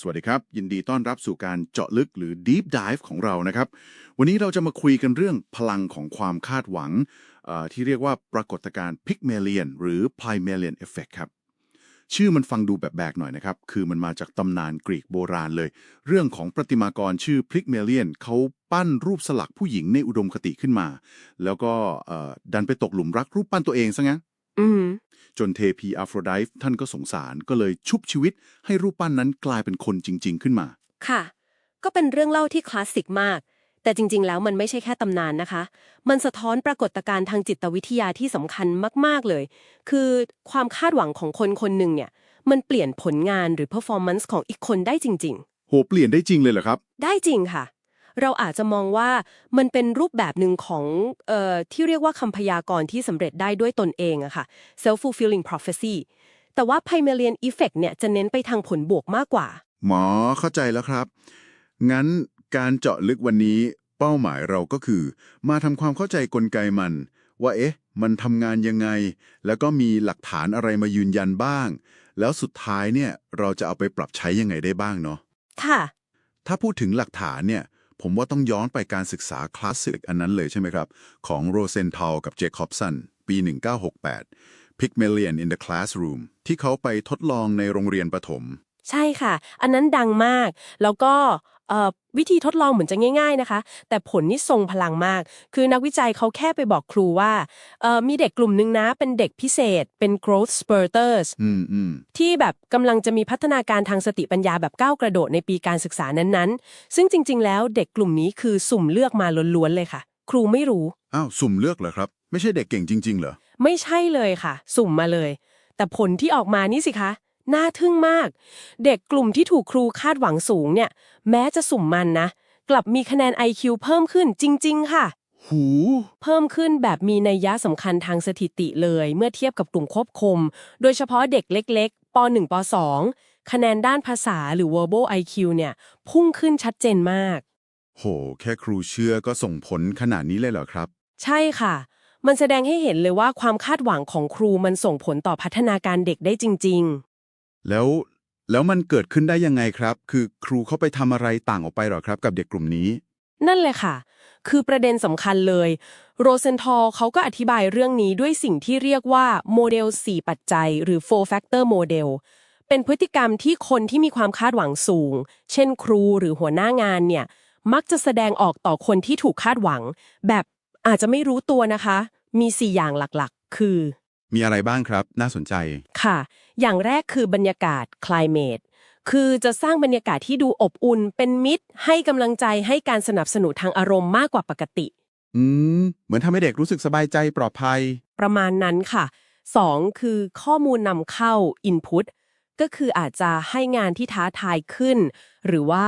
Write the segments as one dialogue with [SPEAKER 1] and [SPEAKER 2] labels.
[SPEAKER 1] สวัสดีครับ ยินดีต้อนรับสู่การเจาะลึกหรือ Deep Dive ของเรานะครับ วันนี้เราจะมาคุยกันเรื่องพลังของความคาดหวัง ที่เรียกว่าปรากฏการณ์ Pygmalion หรือ Pygmalion Effect ครับ ชื่อมันฟังดูแบบแบกหน่อยนะครับ คือมันมาจากตำนานกรีกโบราณเลย เรื่องของประติมากรชื่อพลิกเมเลียนเขาปั้นรูปสลักผู้หญิงในอุดมคติขึ้นมา แล้วก็ดันไปตกหลุมรักรูปปั้นตัวเองซะงั้น
[SPEAKER 2] อืม
[SPEAKER 1] จนเทพีอัฟโรไดฟ์ท่านก็สงสารก็เลยชุบชีวิต ให้รูปปั้นนั้นกลายเป็นคนจริง ๆ ขึ้นมา
[SPEAKER 2] ค่ะ ก็เป็นเรื่องเล่าที่คลาสสิกมาก แต่จริง ๆ แล้วมันไม่ใช่แค่ตำนานนะคะ มันสะท้อนปรากฏการณ์ทางจิตวิทยาที่สำคัญมาก ๆ เลย คือความคาดหวังของคนคนหนึ่งเนี่ย มันเปลี่ยนผลงานหรือ performance ของอีกคนได้จริง
[SPEAKER 1] โหเปลี่ยนได้จริงเลยเหรอครับ
[SPEAKER 2] ๆ ได้จริงค่ะ เราอาจจะมองว่ามันเป็นรูปแบบหนึ่งของเอ่อที่เรียกว่าคำพยากรณ์ที่สำเร็จได้ด้วยตนเองอะค่ะ self fulfilling prophecy แต่ว่า Pygmalion effect เนี่ยจะเน้นไปทางผลบวกมากกว่า
[SPEAKER 1] หมอเข้าใจแล้วครับ งั้นการเจาะลึกวันนี้เป้าหมายเราก็คือ มาทำความเข้าใจกลไกมัน ว่าเอ๊ะ มันทำงานยังไง แล้วก็มีหลักฐานอะไรมายืนยันบ้าง แล้วสุดท้ายเนี่ยเราจะเอาไปปรับใช้ยังไงได้บ้างเนาะ
[SPEAKER 2] ค่ะ
[SPEAKER 1] ถ้าพูดถึงหลักฐานเนี่ย ผมว่าต้องย้อนไปการศึกษาคลาสสิกอันนั้นเลยใช่ไหมครับ ของโรเซนทาลกับเจคอบสันปี 1968 Pygmalion in the Classroom ที่เขาไปทดลองในโรงเรียนประถม
[SPEAKER 2] ใช่ค่ะ อันนั้นดังมาก แล้วก็ วิธีทดลองเหมือนจะง่าย ๆนะคะ แต่ผลนี่ทรงพลังมาก คือนักวิจัยเขาแค่ไปบอกครูว่าเอ่อมีเด็กกลุ่มหนึงนะ เป็นเด็กพิเศษ เป็น growth spurters
[SPEAKER 1] อืมอืม
[SPEAKER 2] ที่แบบกำลังจะมีพัฒนาการทางสติปัญญาแบบก้าวกระโดดในปีการศึกษานั้นๆ ซึ่งจริง ๆ แล้วเด็กกลุ่มนี้คือสุ่มเลือกมาล้วนๆเลยค่ะ ครูไม่รู้
[SPEAKER 1] อ้าว สุ่มเลือกเหรอครับ ไม่ใช่เด็กเก่งจริง ๆ เหรอ
[SPEAKER 2] ไม่ใช่เลยค่ะ สุ่มมาเลย แต่ผลที่ออกมานี่สิคะ น่าทึ่งมาก เด็กกลุ่มที่ถูกครูคาดหวังสูงเนี่ย แม้จะสุ่มมันนะ กลับมีคะแนน IQ เพิ่มขึ้นจริง ๆ ค่ะ
[SPEAKER 1] หู
[SPEAKER 2] เพิ่มขึ้นแบบมีนัยยะสำคัญทางสถิติเลย เมื่อเทียบกับกลุ่มควบคุม โดยเฉพาะเด็กเล็ก ๆป .1 ป .2 คะแนนด้านภาษาหรือ verbal IQ เนี่ย พุ่งขึ้นชัดเจนมาก
[SPEAKER 1] โห แค่ครูเชื่อก็ส่งผลขนาดนี้เลยเหรอครับ
[SPEAKER 2] ใช่ค่ะ มันแสดงให้เห็นเลยว่าความคาดหวังของครูมันส่งผลต่อพัฒนาการเด็กได้จริง ๆ
[SPEAKER 1] แล้วแล้วมันเกิดขึ้นได้ยังไงครับ คือครูเขาไปทำอะไรต่างออกไปหรอครับกับเด็กกลุ่มนี้
[SPEAKER 2] นั่นเลยค่ะ คือประเด็นสำคัญเลย โรเซนทอลเขาก็อธิบายเรื่องนี้ด้วยสิ่งที่เรียกว่าโมเดล 4 ปัจจัย หรือ four factor model เป็นพฤติกรรมที่คนที่มีความคาดหวังสูง เช่นครูหรือหัวหน้างานเนี่ย มักจะแสดงออกต่อคนที่ถูกคาดหวัง แบบอาจจะไม่รู้ตัวนะคะ มี 4 อย่างหลักๆ คือ
[SPEAKER 1] มีอะไรบ้างครับ น่าสนใจ
[SPEAKER 2] ค่ะ อย่างแรกคือบรรยากาศ climate คือจะสร้างบรรยากาศที่ดูอบอุ่น เป็นมิตร ให้กำลังใจให้การสนับสนุนทางอารมณ์มากกว่าปกติ
[SPEAKER 1] อืม เหมือนทำให้เด็กรู้สึกสบายใจปลอดภัย
[SPEAKER 2] ประมาณนั้นค่ะ 2. คือข้อมูลนำเข้า input ก็คืออาจจะให้งานที่ท้าทายขึ้น หรือว่า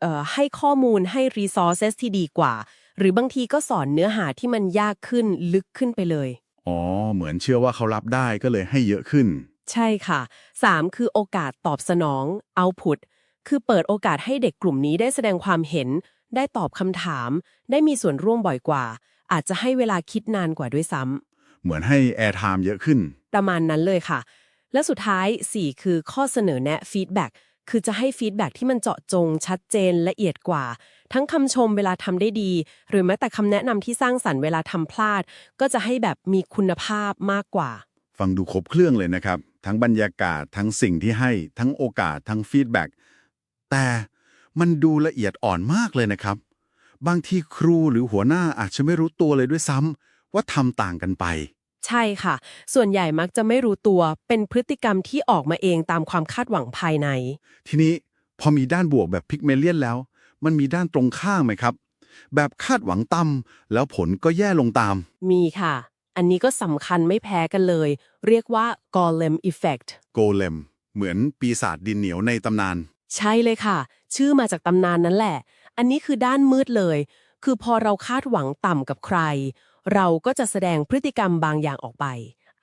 [SPEAKER 2] เอ่อให้ข้อมูลให้ resources ที่ดีกว่า หรือบางทีก็สอนเนื้อหาที่มันยากขึ้นลึกขึ้นไปเลย
[SPEAKER 1] อ๋อ เหมือนเชื่อว่าเขารับได้ก็เลยให้เยอะขึ้น
[SPEAKER 2] ใช่ค่ะ 3. คือโอกาสตอบสนอง output คือเปิดโอกาสให้เด็กกลุ่มนี้ได้แสดงความเห็น ได้ตอบคำถาม ได้มีส่วนร่วมบ่อยกว่า อาจจะให้เวลาคิดนานกว่าด้วยซ้ำ
[SPEAKER 1] เหมือนให้แอร์ไทม์เยอะขึ้น
[SPEAKER 2] ประมาณนั้นเลยค่ะ และสุดท้าย 4 คือข้อเสนอแนะฟีดแบ็ก คือจะให้ฟีดแบ็กที่มันเจาะจง ชัดเจนละเอียดกว่า ทั้งคำชมเวลาทำได้ดี หรือแม้แต่คำแนะนำที่สร้างสรรค์เวลาทำพลาด ก็จะให้แบบมีคุณภาพมากกว่า
[SPEAKER 1] ฟังดูครบเครื่องเลยนะครับ ทั้งบรรยากาศทั้งสิ่งที่ให้ทั้งโอกาสทั้งฟีดแบ็กแต่มันดูละเอียดอ่อนมากเลยนะครับ บางทีครูหรือหัวหน้าอาจจะไม่รู้ตัวเลยด้วยซ้ำว่าทำต่างกันไป
[SPEAKER 2] ใช่ค่ะ ส่วนใหญ่มักจะไม่รู้ตัวเป็นพฤติกรรมที่ออกมาเองตามความคาดหวังภายใน
[SPEAKER 1] ทีนี้พอมีด้านบวกแบบพิกเมเลียนแล้ว มันมีด้านตรงข้ามไหมครับ แบบคาดหวังต่ำแล้วผลก็แย่ลงตาม
[SPEAKER 2] มีค่ะ อันนี้ก็สำคัญไม่แพ้กันเลย เรียกว่า Golem Effect
[SPEAKER 1] โกเลม เหมือนปีศาจดินเหนียวในตำนาน
[SPEAKER 2] ใช่เลยค่ะ ชื่อมาจากตำนานนั่นแหละ อันนี้คือด้านมืดเลย คือพอเราคาดหวังต่ำกับใคร เราก็จะแสดงพฤติกรรมบางอย่างออกไป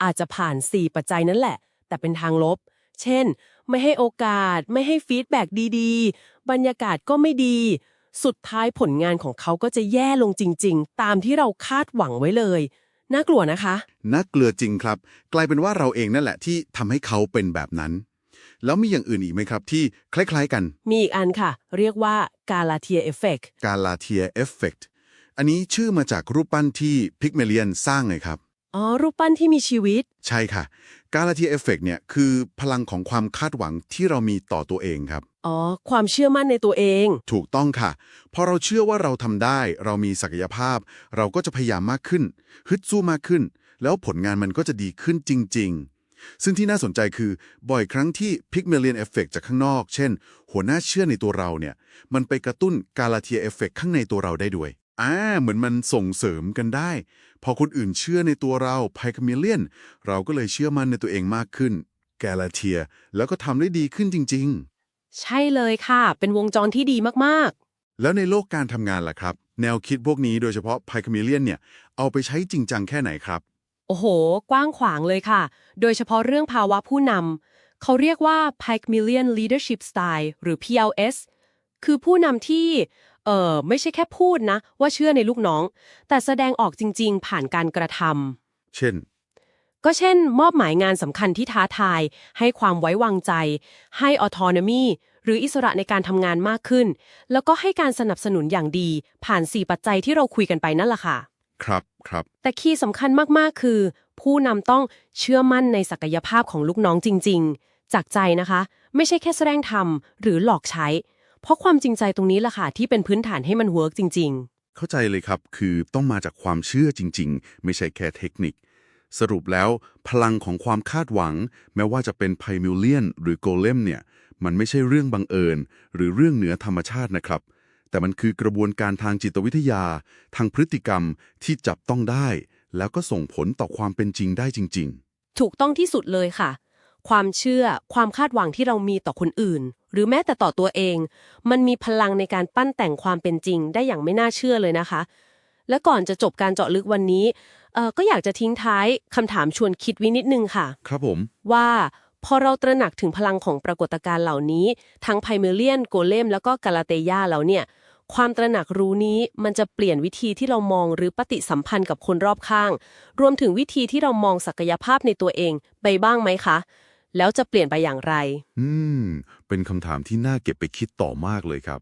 [SPEAKER 2] อาจจะผ่าน 4 ปัจจัยนั่นแหละ แต่เป็นทางลบ เช่น ไม่ให้โอกาส ไม่ให้ฟีดแบ็กดีๆ บรรยากาศก็ไม่ดี สุดท้ายผลงานของเขาก็จะแย่ลงจริง ๆ ตามที่เราคาดหวังไว้เลย น่ากลัวนะคะ
[SPEAKER 1] น่าเกลือจริงครับ กลายเป็นว่าเราเองนั่นแหละที่ทำให้เขาเป็นแบบนั้น แล้วมีอย่างอื่นอีกไหมครับ ที่คล้ายๆกัน
[SPEAKER 2] มีอีกอันค่ะ เรียกว่า Galatea Effect
[SPEAKER 1] กาลาเทียเอฟเฟกต์ อันนี้ชื่อมาจากรูปปั้นที่พิกเมเลียนสร้างไงครับ
[SPEAKER 2] อ๋อ รูปปั้นที่มีชีวิต
[SPEAKER 1] ใช่ค่ะกาลาเทียเอฟเฟกต์เนี่ยคือพลังของความคาดหวังที่เรามีต่อตัวเองครับ
[SPEAKER 2] อ๋อ ความเชื่อมั่นในตัวเอง
[SPEAKER 1] ถูกต้องค่ะ พอเราเชื่อว่าเราทำได้ เรามีศักยภาพ เราก็จะพยายามมากขึ้น ฮึดสู้มากขึ้น แล้วผลงานมันก็จะดีขึ้นจริง ๆ ซึ่งที่น่าสนใจคือบ่อยครั้งที่พิกเมเลียนเอฟเฟกจากข้างนอก เช่น หัวหน้าเชื่อในตัวเราเนี่ย มันไปกระตุ้นกาลาเทียเอฟเฟกข้างในตัวเราได้ด้วย อ่าเหมือนมันส่งเสริมกันได้ พอคนอื่นเชื่อในตัวเราไพคเมเลียน เราก็เลยเชื่อมั่นในตัวเองมากขึ้นกาลาเทีย แล้วก็ทำได้ดีขึ้นจริงๆ
[SPEAKER 2] ใช่เลยค่ะ เป็นวงจรที่ดีมาก
[SPEAKER 1] แล้วในโลกการทำงานล่ะครับ แนวคิดพวกนี้โดยเฉพาะ p y c h a m e l e o n เนี่ย เอาไปใช้จริงจังแค่ไหนครับ
[SPEAKER 2] ๆ โอ้โห กว้างขวางเลยค่ะ โดยเฉพาะเรื่องภาวะผู้นำเขาเรียกว่า Pygmalion Leadership Style หรือ PLS คือผู้นำที่ เอ่อไม่ใช่แค่พูดนะ ว่าเชื่อในลูกน้อง แต่แสดงออกจริง ๆ ผ่านการกระทำ
[SPEAKER 1] เช่น
[SPEAKER 2] ก็เช่น มอบหมายงานสำคัญที่ท้าทาย ให้ความไว้วางใจ ให้ autonomy หรืออิสระในการทำงานมากขึ้น แล้วก็ให้การสนับสนุนอย่างดี ผ่าน 4 ปัจจัยที่เราคุยกันไปนั่นแหละค่ะ
[SPEAKER 1] ครับครับ
[SPEAKER 2] แต่คีย์สำคัญมาก ๆ คือ ผู้นำต้องเชื่อมั่นในศักยภาพของลูกน้องจริง ๆ จากใจนะคะ ไม่ใช่แค่แสดงทำหรือหลอกใช้ เพราะความจริงใจตรงนี้แหละค่ะที่เป็นพื้นฐานให้มันเวิร์กจริง ๆ
[SPEAKER 1] เข้าใจเลยครับ คือต้องมาจากความเชื่อจริง ๆ ไม่ใช่แค่เทคนิค สรุปแล้ว พลังของความคาดหวัง แม้ว่าจะเป็นไพมิลเลียน หรือโกเลมเนี่ย มันไม่ใช่เรื่องบังเอิญ หรือเรื่องเหนือธรรมชาตินะครับ แต่มันคือกระบวนการทางจิตวิทยา ทางพฤติกรรมที่จับต้องได้ แล้วก็ส่งผลต่อความเป็นจริงได้จริง
[SPEAKER 2] ถูกต้องที่สุดเลยค่ะ ความเชื่อ ความคาดหวังที่เรามีต่อคนอื่น หรือแม้แต่ต่อตัวเอง มันมีพลังในการปั้นแต่งความเป็นจริง ได้อย่างไม่น่าเชื่อเลยนะคะ และก่อนจะจบการเจาะลึกวันนี้เอ่อก็อยากจะทิ้งท้ายคำถามชวนคิดวินิดนึงค่ะ
[SPEAKER 1] ๆครับผม
[SPEAKER 2] ว่าพอเราตระหนักถึงพลังของปรากฏการณ์เหล่านี้ ทั้งไพเมเลียน โกเลม แล้วก็กาลาเตยาแล้วเนี่ย ความตระหนักรู้นี้มันจะเปลี่ยนวิธีที่เรามองหรือปฏิสัมพันธ์กับคนรอบข้าง รวมถึงวิธีที่เรามองศักยภาพในตัวเอง ไปบ้างไหมคะ แล้วจะเปลี่ยนไปอย่างไร
[SPEAKER 1] อืม เป็นคำถามที่น่าเก็บไปคิดต่อมากเลยครับ